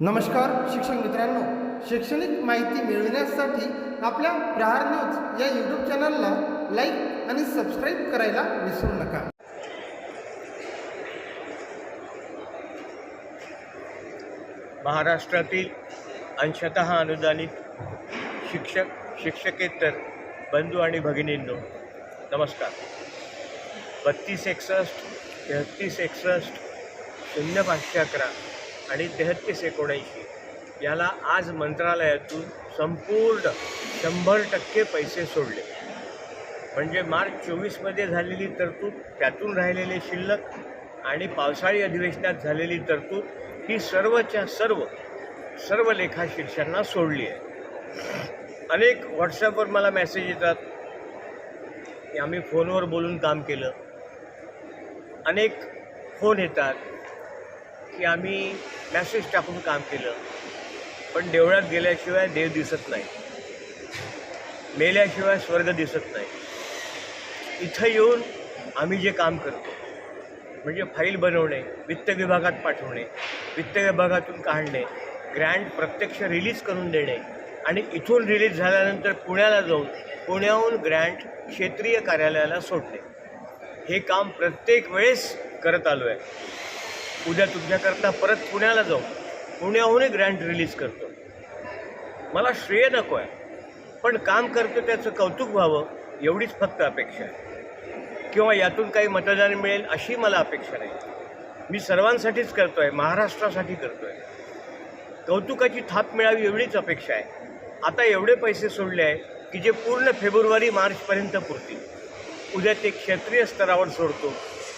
नमस्कार शिक्षक मित्रांनो. शैक्षणिक माहिती मिळविण्यासाठी आपल्या प्रहार न्यूज या यूट्यूब चॅनलला लाईक आणि सबस्क्राईब करायला विसरू नका. महाराष्ट्रातील अंशतः अनुदानित शिक्षक शिक्षकेतर बंधू आणि भगिनींनो नमस्कार. बत्तीस एकसष्ट तेहत्तीस एकसष्ट शून्य पाचशे अकरा. आणि तेहत्तीस एकोणऐंशी. याला आज मंत्रालयातून संपूर्ण शंभर टक्के पैसे सोडले. म्हणजे मार्च चोवीसमध्ये झालेली तरतूद त्यातून राहिलेले शिल्लक आणि पावसाळी अधिवेशनात झालेली तरतूद ही सर्वच्या सर्व सर्व लेखाशीर्षांना सोडली आहे. अनेक व्हॉट्सॲपवर मला मेसेज येतात. की आम्ही फोनवर बोलून काम केलं. अनेक फोन येतात. की आम्ही मॅसेज टाकून काम केलं. पण देवळात गेल्याशिवाय देव दिसत नाही. मेल्याशिवाय स्वर्ग दिसत नाही. इथं येऊन आम्ही जे काम करतो म्हणजे फाईल बनवणे वित्त विभागात पाठवणे वित्त विभागातून काढणे ग्रँट प्रत्यक्ष रिलीज करून देणे आणि इथून रिलीज झाल्यानंतर पुण्याला जाऊन पुण्याहून ग्रँट क्षेत्रीय कार्यालयाला सोडणे. हे काम प्रत्येक वेळेस करत आलो आहे उद्या तुझ्याकरता परत पुण्याला जाऊ. पुण्याहूनही ग्रँड रिलीज करतो. मला श्रेय नको आहे. पण काम करतो त्याचं कौतुक व्हावं एवढीच फक्त अपेक्षा आहे. किंवा यातून काही मतदान मिळेल अशी मला अपेक्षा नाही. मी सर्वांसाठीच करतो आहे महाराष्ट्रासाठी करतो आहे कौतुकाची थाप मिळावी एवढीच अपेक्षा आहे. आता एवढे पैसे सोडले आहे की जे पूर्ण फेब्रुवारी मार्चपर्यंत पुरतील. उद्या ते क्षेत्रीय स्तरावर सोडतो.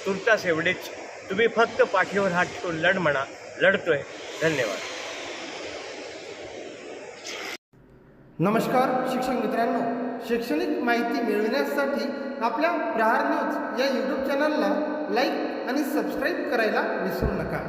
तुर्तास एवढेच. तुम्ही फक्त पाठीवर हात ठेवून लढ म्हणा. लढतोय. धन्यवाद. नमस्कार शिक्षक मित्रांनो. शैक्षणिक माहिती मिळविण्यासाठी आपल्या प्रहार न्यूज या यूट्यूब चॅनलला लाईक आणि सबस्क्राईब करायला विसरू नका.